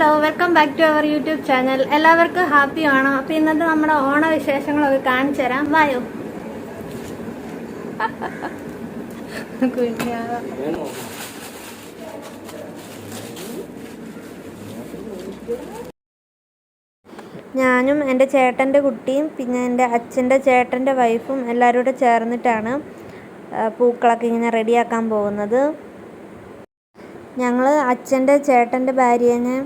Hello welcome back to our YouTube channel എല്ലാവർക്കും happy ആണോ? അപ്പൊ ഇന്നത്തെ നമ്മുടെ ഓണ വിശേഷങ്ങളൊക്കെ കാണിച്ചു തരാം. വായോ. ഞാനും എന്റെ ചേട്ടന്റെ കുട്ടിയും പിന്നെ എന്റെ അച്ഛന്റെ ചേട്ടന്റെ വൈഫും എല്ലാവരും കൂടെ ചേർന്നിട്ടാണ് പൂക്കളൊക്കെ ഇങ്ങനെ റെഡിയാക്കാൻ പോകുന്നത്. ഞങ്ങൾ അച്ഛന്റെ ചേട്ടന്റെ ഭാര്യേനെ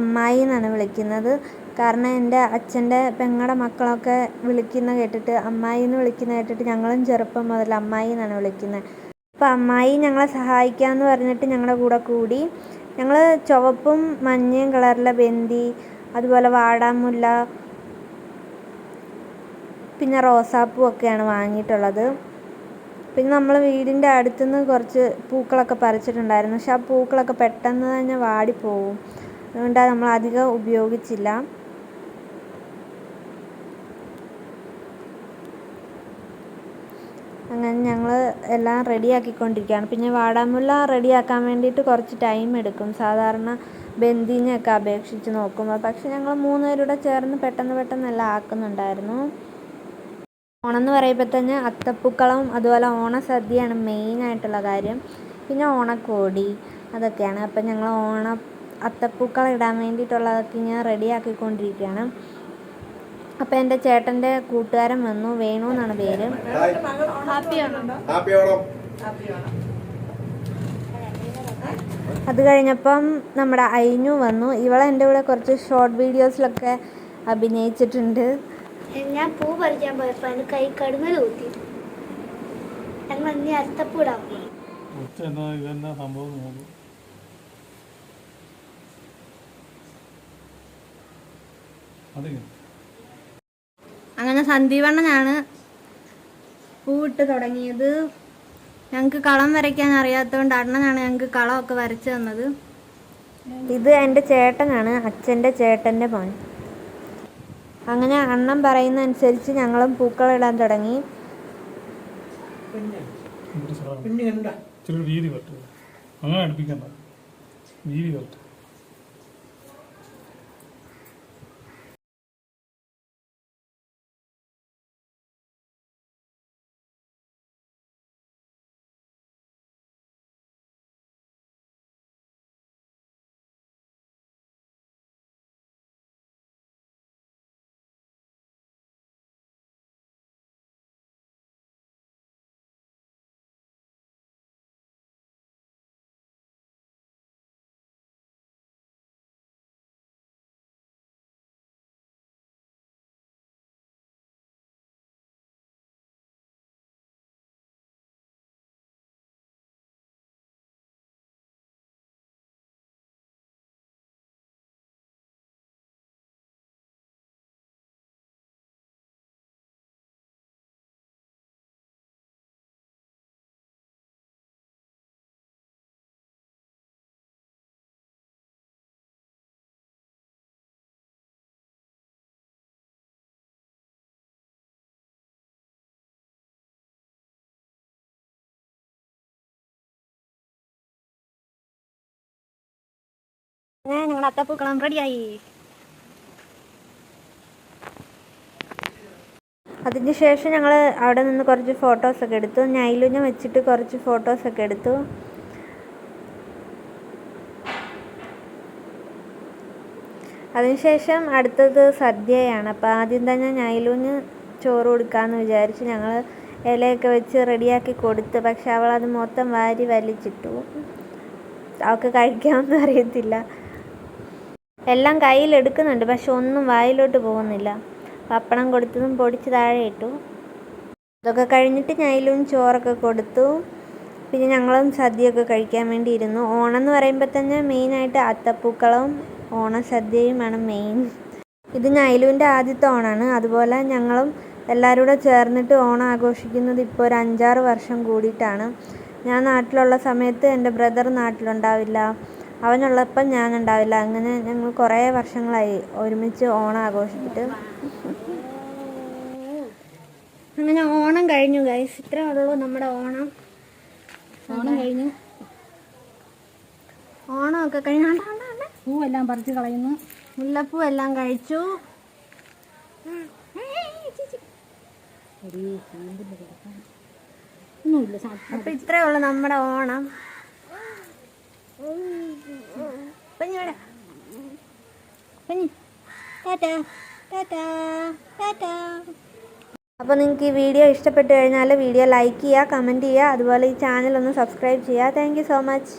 അമ്മായി എന്നാണ് വിളിക്കുന്നത്. കാരണം എന്റെ അച്ഛന്റെ പെങ്ങളുടെ മക്കളൊക്കെ വിളിക്കുന്ന കേട്ടിട്ട് അമ്മായി എന്ന് വിളിക്കുന്ന കേട്ടിട്ട് ഞങ്ങളും ചെറുപ്പം മുതൽ അമ്മായി എന്നാണ് വിളിക്കുന്നത് അപ്പോൾ അമ്മായി ഞങ്ങളെ സഹായിക്കാമെന്ന് പറഞ്ഞിട്ട് ഞങ്ങളുടെ കൂടെ കൂടി ഞങ്ങൾ ചുവപ്പും മഞ്ഞയും കളറിലെ ബന്തി അതുപോലെ വാടാമുല്ല പിന്നെ റോസാപ്പൂ ഒക്കെയാണ് വാങ്ങിയിട്ടുള്ളത്. പിന്നെ നമ്മൾ വീടിന്റെ അടുത്തുനിന്ന് കുറച്ച് പൂക്കളൊക്കെ പറിച്ചിട്ടുണ്ടായിരുന്നു. പക്ഷെ ആ പൂക്കളൊക്കെ പെട്ടെന്ന് തന്നെ വാടിപ്പോവും അതുകൊണ്ട് നമ്മൾ അധികം ഉപയോഗിച്ചില്ല. അങ്ങനെ ഞങ്ങൾ എല്ലാം റെഡിയാക്കിക്കൊണ്ടിരിക്കുകയാണ്. പിന്നെ വാടാമുല്ല റെഡിയാക്കാൻ വേണ്ടിയിട്ട് കുറച്ച് ടൈം എടുക്കും. സാധാരണ ബന്ദീനെയൊക്കെ അപേക്ഷിച്ച് നോക്കുമ്പോൾ. പക്ഷെ ഞങ്ങൾ മൂന്നുപേരുടെ ചേർന്ന് പെട്ടെന്ന് പെട്ടെന്നെല്ലാം ആക്കുന്നുണ്ടായിരുന്നു. ഓണം എന്ന് പറയുമ്പോൾ തന്നെ അത്തപ്പൂക്കളം അതുപോലെ ഓണസദ്യയാണ് മെയിൻ ആയിട്ടുള്ള കാര്യം. പിന്നെ ഓണക്കോടി അതൊക്കെയാണ്. അപ്പം ഞങ്ങൾ ഓണ അത്തപ്പൂക്കളം ഇടാൻ വേണ്ടിയിട്ടുള്ളതൊക്കെ ഞാൻ റെഡിയാക്കിക്കൊണ്ടിരിക്കുകയാണ് അപ്പം എന്റെ ചേട്ടന്റെ കൂട്ടുകാരൻ വന്നു. വേണു എന്നാണ് പേര്. അത് കഴിഞ്ഞപ്പം നമ്മുടെ അയിനു വന്നു. ഇവളെ എന്റെ കൂടെ കുറച്ച് ഷോർട്ട് വീഡിയോസിലൊക്കെ അഭിനയിച്ചിട്ടുണ്ട്. ഞാൻ പൂ പറിക്കാൻ പോയപ്പോ അതിന് കൈ കടുങ്ങൽ കൂത്തി ഞങ്ങൾ ഇനി അത്തപ്പൂ ഇടാൻ പോകും ഒറ്റ ഇതെന്നാ സംഭവം നോക്കും അങ്ങനെ സന്ദീപണ്ണനാണ് പൂവിട്ട് തുടങ്ങിയത്. ഞങ്ങൾക്ക് കളം വരയ്ക്കാൻ അറിയാത്തതുകൊണ്ട് അണ്ണനാണ് ഞങ്ങൾക്ക് കളമൊക്കെ വരച്ചു തന്നത്. ഇത് എന്റെ ചേട്ടനാണ് അച്ഛന്റെ ചേട്ടന്റെ മോൻ. അങ്ങനെ അണ്ണൻ പറയുന്ന അനുസരിച്ച് ഞങ്ങളും പൂക്കളിടാൻ തുടങ്ങി. പിന്നെ? സാധനം. ചെറിയ വീതി പറ്റും. അങ്ങനെ അടുപ്പിക്കണ്ട. വീതി പറ്റും. ഞങ്ങൾ അത്തപ്പൂക്കളം റെഡിയായി അതിന് ശേഷം ഞങ്ങൾ അവിടെ നിന്ന് കുറച്ച് ഫോട്ടോസൊക്കെ എടുത്തു. നൈലുനെ വെച്ചിട്ട് കുറച്ച് ഫോട്ടോസൊക്കെ എടുത്തു. അതിനുശേഷം അടുത്തത് സദ്യയാണ്. അപ്പോൾ ആദ്യം തന്നെ നൈലുന് ചോറ് കൊടുക്കാമെന്ന് വിചാരിച്ച് ഞങ്ങൾ ഇലയൊക്കെ വെച്ച് റെഡിയാക്കി കൊടുത്ത്. പക്ഷെ അവൾ അത് മൊത്തം വാരി വലിച്ചിട്ടു. അവൾക്ക് കഴിക്കാമെന്ന് അറിയത്തില്ല. എല്ലാം കയ്യിലെടുക്കുന്നുണ്ട് പക്ഷെ ഒന്നും വായിലോട്ട് പോകുന്നില്ല. പപ്പടം കൊടുത്തതും പൊടിച്ച് താഴെ ഇട്ടു. അതൊക്കെ കഴിഞ്ഞിട്ട് ഞയിലും ചോറൊക്കെ കൊടുത്തു. പിന്നെ ഞങ്ങളും സദ്യയൊക്കെ കഴിക്കാൻ വേണ്ടി ഇരുന്നു. ഓണം എന്ന് പറയുമ്പോൾ തന്നെ മെയിനായിട്ട് അത്തപ്പൂക്കളവും ഓണസദ്യയുമാണ് മെയിൻ ഇത് ഞയിലുവിന്റെ ആദ്യത്തെ ഓണമാണ് അതുപോലെ ഞങ്ങളും എല്ലാവരും കൂടെ ചേർന്നിട്ട് ഓണം ആഘോഷിക്കുന്നത് ഇപ്പോൾ ഒരു അഞ്ചാറ് വർഷം കൂടിയിട്ടാണ്. ഞാൻ നാട്ടിലുള്ള സമയത്ത് എന്റെ ബ്രദർ നാട്ടിലുണ്ടാവില്ല. അവനുള്ളപ്പം ഞാൻ ഉണ്ടാവില്ല അങ്ങനെ ഞങ്ങൾ കുറേ വർഷങ്ങളായി ഒരുമിച്ച് ഓണം ആഘോഷിച്ചിട്ട്. അങ്ങനെ ഓണം കഴിഞ്ഞു ഗൈസ് ഇത്രേ ഉള്ളൂ നമ്മുടെ ഓണം. ഓണം കഴിഞ്ഞു. ഓണമൊക്കെ ആണ്ടാ. പൂവെല്ലാം പറിച്ച് കളയുന്നു. മുല്ലപ്പൂ എല്ലാം കഴിച്ചു. ഒന്നുമില്ല അപ്പൊ ഇത്രേ ഉള്ളു നമ്മുടെ ഓണം. കുഞ്ഞോടെ കുഞ്ഞ്. Tata tata tata. അപ്പോൾ നിങ്ങൾക്ക് ഈ വീഡിയോ ഇഷ്ടപ്പെട്ടു കഴിഞ്ഞാൽ വീഡിയോ ലൈക്ക് ചെയ്യുക കമന്റ് ചെയ്യുക അതുപോലെ ഈ ചാനൽ ഒന്ന് സബ്സ്ക്രൈബ് ചെയ്യുക. Thank so much